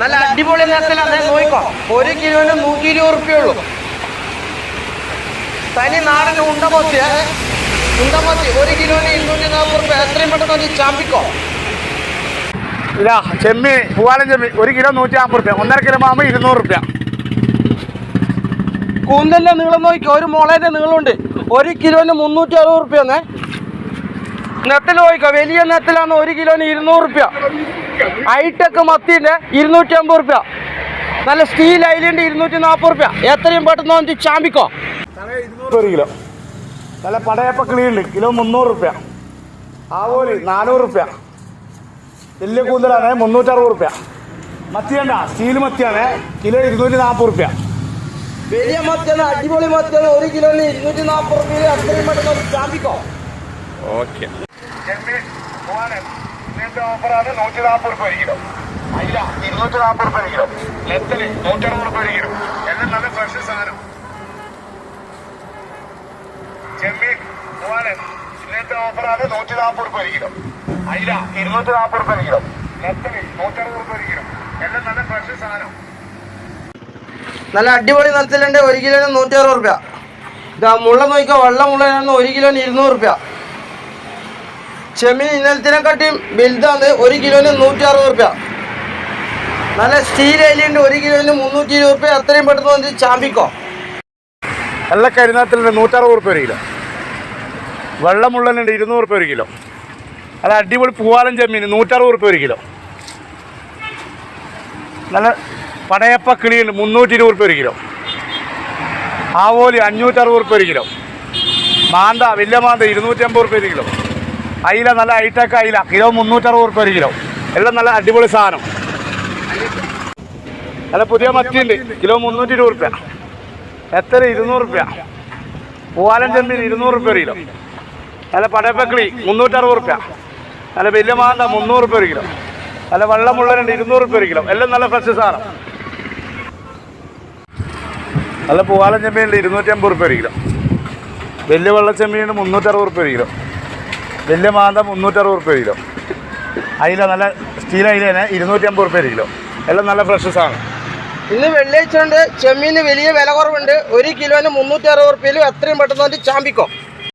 നല്ല അടിപൊളി നേരത്തിൽ അദ്ദേഹം നോക്കോ ഒരു കിലോന് നൂറ്റി ഇരുപത് റുപ്യ ഉള്ളൂ തനി നാടൻ ഉണ്ടമത്തി ഉണ്ടമത്തി ഒരു കിലോന് ഇരുന്നൂറ്റി നാൽപ്പത് റുപ്യ. എത്രയും പെട്ടെന്ന് ചാമ്പിക്കോ. ഇല്ല ചെമ്മി പൂവാലൻ ചെമ്മി ഒരു കിലോ നൂറ്റി നാൽപ്പത് റുപ്യ. ഒന്നര കിലോ ആകുമ്പോൾ ഇരുന്നൂറ് റുപ്യ. കൂന്തലിന്റെ നീളം നോക്കി ഒരു മുളേന്റെ നീളമുണ്ട്. ഒരു കിലോന് മുന്നൂറ്റി അറുപത് റുപ്യ എന്നേ നെത്തിൽ പോയിക്കോ. വലിയ നെത്തിലാണ് ഒരു കിലോന് ഇരുന്നൂറ് റുപ്യ. ഹൈടെക് മത്തിന്റെ ഇരുന്നൂറ്റി അമ്പത് റുപ്യ. നല്ല സ്റ്റീൽ ഐലൻഡ് ഇരുന്നൂറ്റി നാൽപ്പത് റുപ്യ. എത്രയും പെട്ടെന്ന് വന്നിട്ട് ചാമ്പിക്കോ. ഒരു കിലോ. നല്ല പടയപ്പ കിളിയുണ്ട്. കിലോ മുന്നൂറ് റുപ്യ. ആവോലി നാനൂറ് റുപ്യ. വലിയ കൂന്തലാണ് മുന്നൂറ്ററുപത് റുപ്യ. മത്തിയണ്ട സ്റ്റീൽ മത്തിയാണ് കിലോ ഇരുന്നൂറ്റി നാൽപ്പത് റുപ്യ. വലിയ മത്തിയാണ് അടിപൊളി മത്തിയാണ്. ഒരു കിലോന് ഇരുന്നൂറ്റി നാൽപ്പത് റുപ്യ എത്രയും പെട്ടെന്ന് ചാമ്പിക്കോ. ഓക്കെ. നൂറ്റി നാൽപ്പത് റുപ്യ ഒരു കിലോ. നല്ല നൂറ്റി നാൽപ്പത് റുപ്യ ഒരു റുപ്യ നല്ല നല്ല അടിപൊളി അറുപത് മുള്ള നോക്കിക്കോ. വെള്ളം മുള്ളയാണ് ഒരു കിലോന് ഇരുന്നൂറ് റുപ്യ ചെമ്മീൻ ഇന്നലത്തിനെക്കാട്ടിയും വലുതാണ് ഒരു കിലോന് നൂറ്റി അറുപത് റുപ്യ. നല്ല സ്റ്റീൽ അയിലുണ്ട് ഒരു കിലോന് മുന്നൂറ്റി ഇരുപത് റുപ്യ. അത്രയും പെട്ടെന്ന് വന്ന് ചാമ്പിക്കോ. നല്ല കരിനാത്തിലുണ്ട് നൂറ്ററുപത് റുപ്യ ഒരു കിലോ. വെള്ളമുള്ളനുണ്ട് ഇരുന്നൂറ് റുപ്യ ഒരു കിലോ. അത് അടിപൊളി പൂവാലൻ ചെമ്മീൻ നൂറ്ററുപത് റുപ്യ ഒരു കിലോ. നല്ല പടയപ്പ കിളിയുണ്ട് മുന്നൂറ്റി ഇരുപത് റുപ്യ ഒരു കിലോ. ആവോലി അഞ്ഞൂറ്ററുപത് റുപ്യ ഒരു കിലോ. മാന്ത വലിയ മാന്ത ഇരുന്നൂറ്റി അമ്പത് റുപ്യ ഒരു കിലോ. അയില നല്ല ഹൈടെക് അയില. കിലോ മുന്നൂറ്ററുപത് റുപ്യ ഒരു കിലോ. എല്ലാം നല്ല അടിപൊളി സാധനം. നല്ല പുതിയ മത്തിയുണ്ട്. കിലോ മുന്നൂറ്റി ഇരുപത് റുപ്യ എത്ര? ഇരുന്നൂറ് റുപ്യ പൂവാലൻ ചെമ്മീൻ ഇരുന്നൂറ് റുപ്യ ഒരു കിലോ. നല്ല പടയപ്പക്കിളി മുന്നൂറ്ററുപത് റുപ്യ നല്ല വലിയ മാന്ത മുന്നൂറ് റുപ്യ ഒരു കിലോ. നല്ല വെള്ളമുള്ളരുണ്ട് ഇരുന്നൂറ് റുപ്യ ഒരു കിലോ. എല്ലാം നല്ല ഫ്രഷ് സാധനം. നല്ല പൂവാലൻ ചെമ്മീനുണ്ട് ഇരുന്നൂറ്റി അമ്പത് റുപ്യ ഒരു കിലോ. വലിയ വെള്ള ചെമ്മീനുണ്ട് മുന്നൂറ്ററുപത് റുപ്യ ഒരു കിലോ. വലിയ മാന്ത മുന്നൂറ്ററുപത് റുപ്യ കിലോ. അയില നല്ല സ്റ്റീൽ അയില തന്നെ ഇരുന്നൂറ്റി അമ്പത് റുപ്യ കിലോ. എല്ലാം നല്ല ഫ്രഷസ് ആണ് ഇന്ന് വെള്ളിയാഴ്ച കൊണ്ട് ചെമ്മീന് വലിയ വില കുറവുണ്ട്. ഒരു കിലോന് മുന്നൂറ്റി അറുപത് റുപ്യയിലും എത്രയും പെട്ടെന്ന് ചാമ്പിക്കോ.